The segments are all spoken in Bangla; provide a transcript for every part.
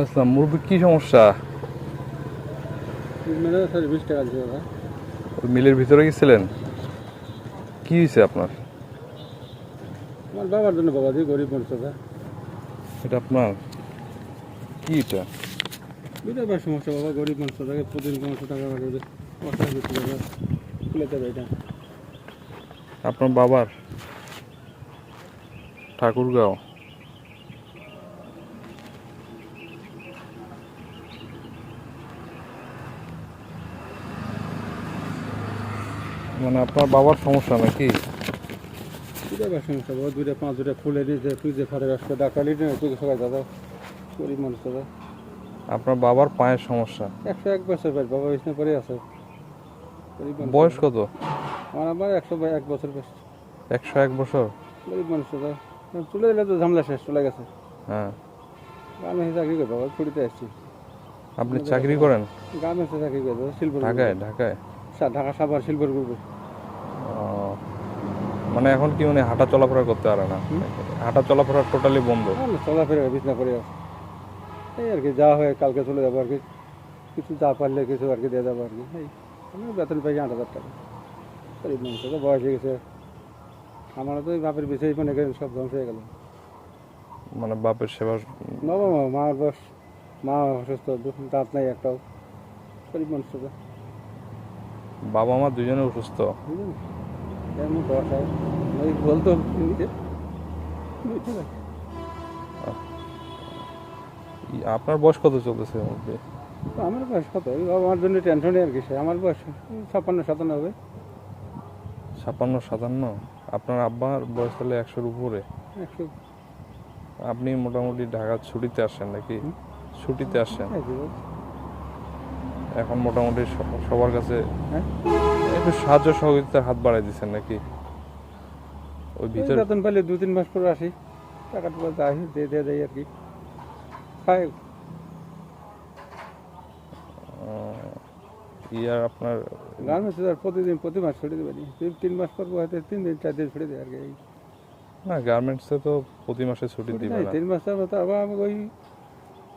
আসলাম মুরব্বী কি সমস্যা? ওই মিলের ভিতরে গেছিলেন? কি হয়েছে আপনার? আমার বাবার জন্য বাবা দিয়ে গরিব মানুষ এটা আপনার? কি এটা? সমস্যা বাবা গরিব মানুষ দাদা প্রতিদিন পনেরোশো টাকা খুলে দেবে এটা। আপনার বাবার? ঠাকুরগাঁও। মানে আপনার বাবার সমস্যা নাকি? সমস্যা বাবা। পাঁচ দুইটা ফুলে দিয়েছে তুই যে আসবে ডাক্তার তুই সবাই দাদা গরিব মানুষ দাদা। আপনার বাবার পায়ের সমস্যা? একশো এক বছর ভাই বাবা বিছনা পরে আছে। বয়স। কত? আমার আবার একশো এক বছর বয়স। একশো এক বছর? গরিব মানুষ দাদা। চলে গেলে তো ঝামেলা শেষ চলে গেছে। হ্যাঁ। আমি চাকরি করি বাবা ছুটিতে আসছি। আপনি চাকরি করেন? গ্রামে চাকরি করি শিল্প ঢাকায় ঢাকায়? ঢাকা সাভার শিল্পের গ্রুপে মানে এখন কি মানে হাঁটা চলাফেরা করতে পারে না? হাঁটা চলাফেরা টোটালি বন্ধ। না চলাফেরা বিছনা করে এই আর কি যা হয় কালকে চলে যাব আর কি। কিছু যা পারলে কিছু আর কি দিয়ে যাব আর কি। এই আমি বেতন পাই আট হাজার টাকা। গরিব মানুষ তো বয়স হয়ে গেছে। আমার তো বাপের বিষয় মনে করেন সব ধ্বংস হয়ে গেল। মানে বাপের সেবা মা মার বয়স মা অসুস্থ দাঁত নাই একটাও। গরিব মানুষ তো। বাবা মা দুজনে অসুস্থ। হয় বলতো আপনার বয়স কত চলতেছে? আমার বয়স কত? আমার জন্য টেনশনই আর কি আমার বয়স ছাপ্পান্ন সাতান্ন হবে। ছাপ্পান্ন সাতান্ন? আপনার আব্বার বয়স তাহলে একশোর উপরে। আপনি মোটামুটি ঢাকার ছুটিতে আসেন নাকি? ছুটিতে আসেন। এই যে বলছি। এখন মোটামুটি সবার কাছে হ্যাঁ? একটু সাহায্য সহযোগিতার হাত বাড়াই দিচ্ছেন নাকি? ওই ভিতরে বেতন পাইলে দু তিন মাস পরে আসি। টাকা টুকা যাই দিয়ে দিয়ে দেয় আর কি। খাই ইয়ার আপনার গার্মেন্টস আর প্রতিদিন প্রতি মাস ছুটি দেবে তিন মাস পর হয়তো তিন দিন চার দিন ছুটি দেয় আর কি। না গার্মেন্টসে তো প্রতি মাসে ছুটি দিবে তিন মাস পর তো আবার আমি ওই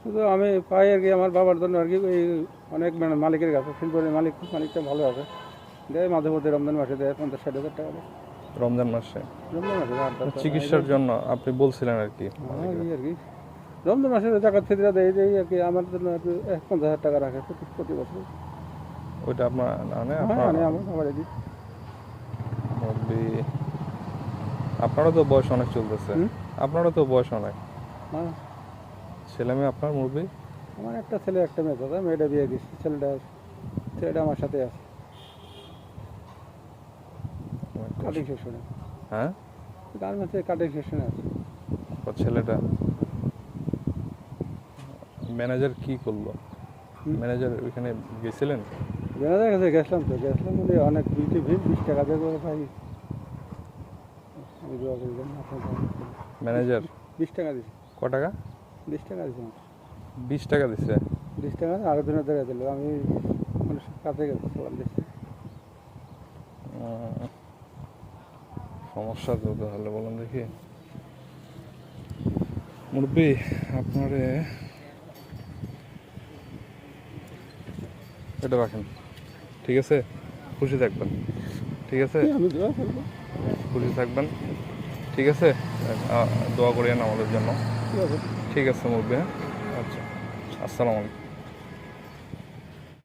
শুধু আমি পাই আর কি আমার বাবার জন্য আর কি ওই অনেক মানে মালিকের কাছে। শিল্পের মালিক মালিকটা ভালো আছে। দেয় মাঝে মধ্যে রমজান মাসে দেয় পঞ্চাশ ষাট হাজার টাকা রমজান মাসে? রমজান মাসে দেয়। চিকিৎসার জন্য আপনি বলছিলেন আর কি হ্যাঁ, আর কি। রমজান মাসে টাকা ফিতরা দেয় এই আর কি আমার জন্য আর কি এক পঞ্চাশ হাজার টাকা রাখে প্রতি প্রতি বছর। ওইটা আপনার মানে আমার দিই। আপনারও তো বয়স অনেক চলতেছে। আপনারও তো বয়স অনেক। হ্যাঁ। ছেলে মেয়ে আপনার মুরব্বি? আমার একটা ছেলে একটা মেয়ে। দাদা মেয়েটা বিয়ে দিচ্ছি ছেলেটা ছেলেটা আমার সাথে আছে। কাটিং সেকশনে হ্যাঁ? গার্মেন্টসে কাটিং সেকশনে আছে। ও ছেলেটা? ম্যানেজার কি করল? ম্যানেজার ওইখানে গেছিলেন? বেনাদের কাছে গেছিলাম তো। গেছিলাম বলে অনেক বিলটি ভিড় বিশ টাকা দিয়ে করে ভাই ম্যানেজার বিশ টাকা দিছি ক টাকা? বিশ টাকা দিছি। বিশ টাকা দিছে? বিশ টাকা আরও দিনের দেখা দিল। আমি মানে কাছে গেছি সালাম দিচ্ছি সমস্যা তো তাহলে বলুন দেখি। মুরব্বি আপনারে এটা রাখেন। ঠিক আছে? খুশি থাকবেন। ঠিক আছে? আমি দোয়া করব। খুশি থাকবেন। ঠিক আছে? দোয়া করিয়েন আমাদের জন্য। ঠিক আছে ঠিক আছে মুরব্বী হ্যাঁ? আচ্ছা আসসালামু আলাইকুম।